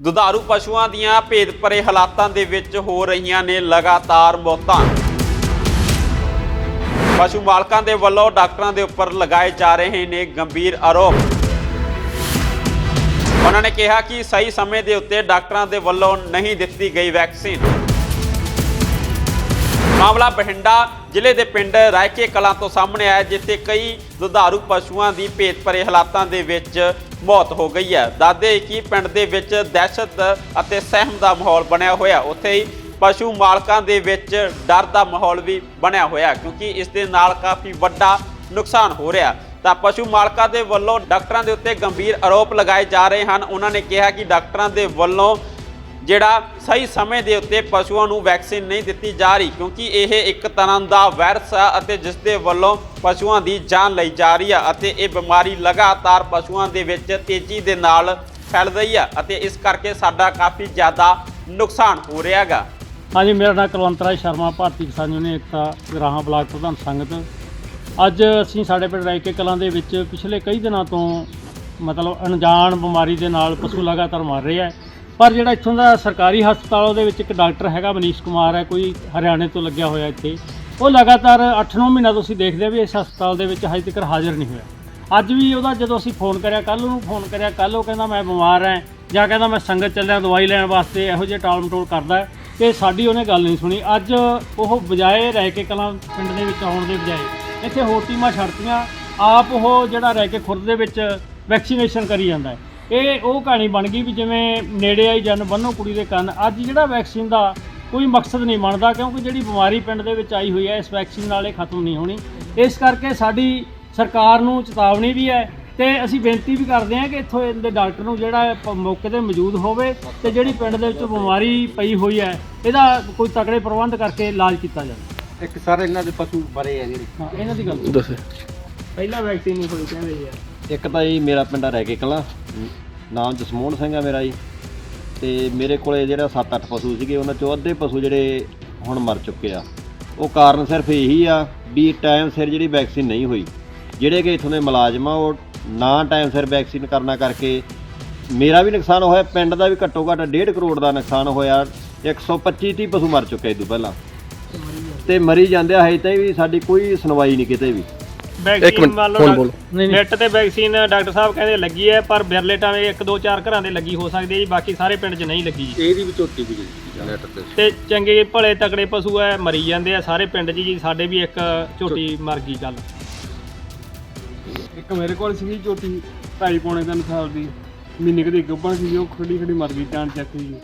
ਦੁਧਾਰੂ ਪਸ਼ੂਆਂ ਦੀਆਂ ਭੇਦ ਭਰੇ ਹਾਲਾਤਾਂ ਦੇ ਵਿੱਚ ਹੋ ਰਹੀਆਂ ਨੇ ਲਗਾਤਾਰ ਮੌਤਾਂ। ਪਸ਼ੂ ਮਾਲਕਾਂ ਦੇ ਵੱਲੋਂ ਡਾਕਟਰਾਂ ਦੇ ਉੱਪਰ ਲਗਾਏ ਜਾ ਰਹੇ ਨੇ ਗੰਭੀਰ ਆਰੋਪ। ਉਹਨਾਂ ਨੇ ਕਿਹਾ ਕਿ ਸਹੀ ਸਮੇਂ ਦੇ ਉੱਤੇ ਡਾਕਟਰਾਂ ਦੇ ਵੱਲੋਂ ਨਹੀਂ ਦਿੱਤੀ ਗਈ ਵੈਕਸੀਨ। ਮਾਮਲਾ ਬਠਿੰਡਾ ਜ਼ਿਲ੍ਹੇ ਦੇ ਪਿੰਡ ਰਾਇਕੇ ਕਲਾਂ ਤੋਂ ਸਾਹਮਣੇ ਆਇਆ, ਜਿੱਥੇ ਕਈ ਦੁਧਾਰੂ ਪਸ਼ੂਆਂ ਦੀ ਭੇਤ ਭਰੇ ਹਾਲਾਤਾਂ ਦੇ ਵਿੱਚ ਮੌਤ ਹੋ ਗਈ ਹੈ। ਦਾਦੇ ਕਿ ਪਿੰਡ ਦੇ ਵਿੱਚ ਦਹਿਸ਼ਤ ਅਤੇ ਸਹਿਮ ਦਾ ਮਾਹੌਲ ਬਣਿਆ ਹੋਇਆ। ਉੱਥੇ ਹੀ ਪਸ਼ੂ ਮਾਲਕਾਂ ਦੇ ਵਿੱਚ ਡਰ ਦਾ ਮਾਹੌਲ ਵੀ ਬਣਿਆ ਹੋਇਆ, ਕਿਉਂਕਿ ਇਸ ਦੇ ਨਾਲ ਕਾਫੀ ਵੱਡਾ ਨੁਕਸਾਨ ਹੋ ਰਿਹਾ। ਤਾਂ ਪਸ਼ੂ ਮਾਲਕਾਂ ਦੇ ਵੱਲੋਂ ਡਾਕਟਰਾਂ ਦੇ ਉੱਤੇ ਗੰਭੀਰ ਆਰੋਪ ਲਗਾਏ ਜਾ ਰਹੇ ਹਨ। ਉਹਨਾਂ ਨੇ ਕਿਹਾ ਕਿ ਡਾਕਟਰਾਂ ਦੇ ਵੱਲੋਂ ਜਿਹੜਾ ਸਹੀ ਸਮੇਂ ਦੇ ਉੱਤੇ ਪਸ਼ੂਆਂ ਨੂੰ ਵੈਕਸੀਨ ਨਹੀਂ ਦਿੱਤੀ ਜਾ ਰਹੀ, ਕਿਉਂਕਿ ਇਹ ਇੱਕ ਤਰ੍ਹਾਂ ਦਾ ਵਾਇਰਸ ਹੈ ਅਤੇ ਜਿਸ ਦੇ ਵੱਲੋਂ ਪਸ਼ੂਆਂ ਦੀ ਜਾਨ ਲਈ ਜਾ ਰਹੀ ਹੈ ਅਤੇ ਇਹ ਬਿਮਾਰੀ ਲਗਾਤਾਰ ਪਸ਼ੂਆਂ ਦੇ ਵਿੱਚ ਤੇਜ਼ੀ ਦੇ ਨਾਲ ਫੈਲ ਰਹੀ ਹੈ ਅਤੇ ਇਸ ਕਰਕੇ ਸਾਡਾ ਕਾਫੀ ਜ਼ਿਆਦਾ ਨੁਕਸਾਨ ਹੋ ਰਿਹਾ ਹੈਗਾ। ਹਾਂਜੀ, ਮੇਰਾ ਨਾਮ ਕੁਲਵੰਤ ਰਾਜ ਸ਼ਰਮਾ, ਭਾਰਤੀ ਕਿਸਾਨ ਯੂਨੀਅਨ ਏਕਤਾ ਗ੍ਰਾਹਾਂ ਬਲਾਕ ਪ੍ਰਧਾਨ ਸੰਗਤ। ਅੱਜ ਅਸੀਂ ਸਾਡੇ ਪਿੰਡ ਰਾਇਕੇ ਕਲਾਂ ਦੇ ਵਿੱਚ ਪਿਛਲੇ ਕਈ ਦਿਨਾਂ ਤੋਂ ਮਤਲਬ ਅਣਜਾਣ ਬਿਮਾਰੀ ਦੇ ਨਾਲ ਪਸ਼ੂ ਲਗਾਤਾਰ ਮਰ ਰਹੇ ਹੈ ਪਰ ਜਿਹੜਾ ਇੱਥੋਂ ਦਾ ਸਰਕਾਰੀ ਹਸਪਤਾਲ ਉਹਦੇ ਵਿੱਚ ਇੱਕ ਡਾਕਟਰ ਹੈਗਾ ਮਨੀਸ਼ ਕੁਮਾਰ ਹੈ, ਕੋਈ ਹਰਿਆਣੇ ਤੋਂ ਲੱਗਿਆ ਹੋਇਆ ਇੱਥੇ। ਉਹ ਲਗਾਤਾਰ 8-9 ਮਹੀਨਾ ਤੋਂ ਅਸੀਂ ਦੇਖਦੇ ਹਾਂ ਵੀ ਇਸ ਹਸਪਤਾਲ ਦੇ ਵਿੱਚ ਹਜੇ ਤੱਕ ਹਾਜ਼ਰ ਨਹੀਂ ਹੋਇਆ। ਅੱਜ ਵੀ ਉਹਦਾ ਜਦੋਂ ਅਸੀਂ ਫੋਨ ਕਰਿਆ ਕੱਲ ਉਹਨੂੰ ਫੋਨ ਕਰਿਆ ਕੱਲ ਉਹ ਕਹਿੰਦਾ ਮੈਂ ਬਿਮਾਰ ਹਾਂ, ਜਾਂ ਕਹਿੰਦਾ ਮੈਂ ਸੰਗਤ ਚੱਲਿਆ ਦਵਾਈ ਲੈਣ ਵਾਸਤੇ, ਇਹੋ ਜਿਹੇ ਟਾਲ ਮਟੋਲ ਕਰਦਾ ਹੈ। ਤੇ ਸਾਡੀ ਉਹਨੇ ਗੱਲ ਨਹੀਂ ਸੁਣੀ। ਅੱਜ ਉਹ ਬਜਾਏ ਰਹਿ ਕੇ ਕਲਾਂ ਪਿੰਡ ਦੇ ਵਿੱਚ ਆਉਣ ਦੇ ਬਜਾਏ ਇੱਥੇ ਹੋਰ ਟੀਮਾਂ ਛੱਡਤੀਆਂ। ਆਪ ਉਹ ਜਿਹੜਾ ਰਹਿ ਕੇ ਖੁਰਦ ਦੇ ਵਿੱਚ ਵੈਕਸੀਨੇਸ਼ਨ ਕਰੀ ਜਾਂਦਾ ਹੈ। ਇਹ ਉਹ ਕਹਾਣੀ ਬਣ ਗਈ ਵੀ ਜਿਵੇਂ ਨੇੜੇ ਆਈ ਜਨ ਬੰਨੋ ਕੁੜੀ ਦੇ ਕੰਨ। ਅੱਜ ਜਿਹੜਾ ਵੈਕਸੀਨ ਦਾ ਕੋਈ ਮਕਸਦ ਨਹੀਂ ਬਣਦਾ ਕਿਉਂਕਿ ਜਿਹੜੀ ਬਿਮਾਰੀ ਪਿੰਡ ਦੇ ਵਿੱਚ ਆਈ ਹੋਈ ਹੈ ਇਸ ਵੈਕਸੀਨ ਨਾਲ ਇਹ ਖਤਮ ਨਹੀਂ ਹੋਣੀ। ਇਸ ਕਰਕੇ ਸਾਡੀ ਸਰਕਾਰ ਨੂੰ ਚੇਤਾਵਨੀ ਵੀ ਹੈ ਤੇ ਅਸੀਂ ਬੇਨਤੀ ਵੀ ਕਰਦੇ ਹਾਂ ਕਿ ਇੱਥੋਂ ਦੇ ਡਾਕਟਰ ਨੂੰ ਜਿਹੜਾ ਹੈ ਮੌਕੇ ਤੇ ਮੌਜੂਦ ਹੋਵੇ ਤੇ ਜਿਹੜੀ ਪਿੰਡ ਦੇ ਵਿੱਚ ਬਿਮਾਰੀ ਪਈ ਹੋਈ ਹੈ ਇਹਦਾ ਕੋਈ ਤਕੜੇ ਪ੍ਰਬੰਧ ਕਰਕੇ ਇਲਾਜ ਕੀਤਾ ਜਾਵੇ। ਇੱਕ ਸਰ ਇਹਨਾਂ ਦੇ ਪਸ਼ੂ ਬਰੇ ਆ ਜਿਹੜੇ। ਹਾਂ ਇਹਨਾਂ ਦੀ ਗੱਲ ਦੱਸੇ। ਪਹਿਲਾਂ ਵੈਕਸੀਨ ਨਹੀਂ ਹੋਈ ਕਹਿੰਦੇ ਯਾਰ ਇੱਕ ਤਾਂ ਜੀ ਮੇਰਾ ਪਿੰਡ ਰਹਿ ਕੇ ਕਲਾਂ ਨਾਮ ਜਸਮੋਹਨ ਸਿੰਘ ਆ ਮੇਰਾ ਜੀ। ਤੇ ਮੇਰੇ ਕੋਲੇ ਜਿਹੜਾ 7-8 ਪਸ਼ੂ ਸੀਗੇ, ਉਹਨਾਂ ਚੋਂ ਅੱਧੇ ਪਸ਼ੂ ਜਿਹੜੇ ਹੁਣ ਮਰ ਚੁੱਕੇ ਆ। ਉਹ ਕਾਰਨ ਸਿਰਫ ਇਹੀ ਆ ਵੀ ਟਾਈਮ ਸਿਰ ਜਿਹੜੀ ਵੈਕਸੀਨ ਨਹੀਂ ਹੋਈ, ਜਿਹੜੇ ਕਿ ਇਥੋਂ ਦੇ ਮੁਲਾਜ਼ਮ ਆ, ਉਹ ਨਾ ਟਾਈਮ ਸਿਰ ਵੈਕਸੀਨ ਕਰਨਾ ਕਰਕੇ ਮੇਰਾ ਵੀ ਨੁਕਸਾਨ ਹੋਇਆ, ਪਿੰਡ ਦਾ ਵੀ ਘੱਟੋ ਘੱਟ 1.5 ਕਰੋੜ ਦਾ ਨੁਕਸਾਨ ਹੋਇਆ 125 30 ਪਸ਼ੂ ਮਰ ਚੁੱਕੇ ਇਹ ਤੋਂ ਪਹਿਲਾਂ। ਤੇ ਮਰੀ ਜਾਂਦੇ ਆ, ਹਜੇ ਤਾਈਂ ਵੀ ਸਾਡੀ ਕੋਈ ਸੁਣਵਾਈ ਨਹੀਂ ਕਿਤੇ ਵੀ। ਇੱਕ ਮਿੰਟ ਫੋਨ ਬੋਲ। ਨਹੀਂ ਨਹੀਂ। ਨੈਟ ਤੇ ਵੈਕਸੀਨ ਡਾਕਟਰ ਸਾਹਿਬ ਕਹਿੰਦੇ ਲੱਗੀ ਹੈ ਪਰ ਬਿਰਲੇ ਟਾਵੇਂ ਇੱਕ ਦੋ ਚਾਰ ਘਰਾਂ ਦੇ ਲੱਗੀ ਹੋ ਸਕਦੀ ਹੈ ਜੀ ਬਾਕੀ ਸਾਰੇ ਪਿੰਡ 'ਚ ਨਹੀਂ ਲੱਗੀ ਜੀ। ਇਹਦੀ ਵੀ ਝੋਟੀ ਵੀ ਨੈਟ ਤੇ। ਤੇ ਚੰਗੇ ਭਲੇ ਤਕੜੇ ਪਸ਼ੂ ਐ ਮਰੀ ਜਾਂਦੇ ਆ ਸਾਰੇ ਪਿੰਡ 'ਚ ਜੀ ਸਾਡੇ ਵੀ ਇੱਕ ਝੋਟੀ ਮਰ ਗਈ ਕੱਲ ਇੱਕ ਮੇਰੇ ਕੋਲ ਸੀਗੀ ਝੋਟੀ ਢਾਈ ਪੌਣੇ ਤਿੰਨ ਸਾਲ ਦੀ। ਮਹੀਨੇ ਕਦੇ ਗੱਭਣ ਸੀ ਉਹ ਖੜੀ ਖੜੀ ਮਰ ਗਈ ਜਾਨ ਚੱਕ ਗਈ।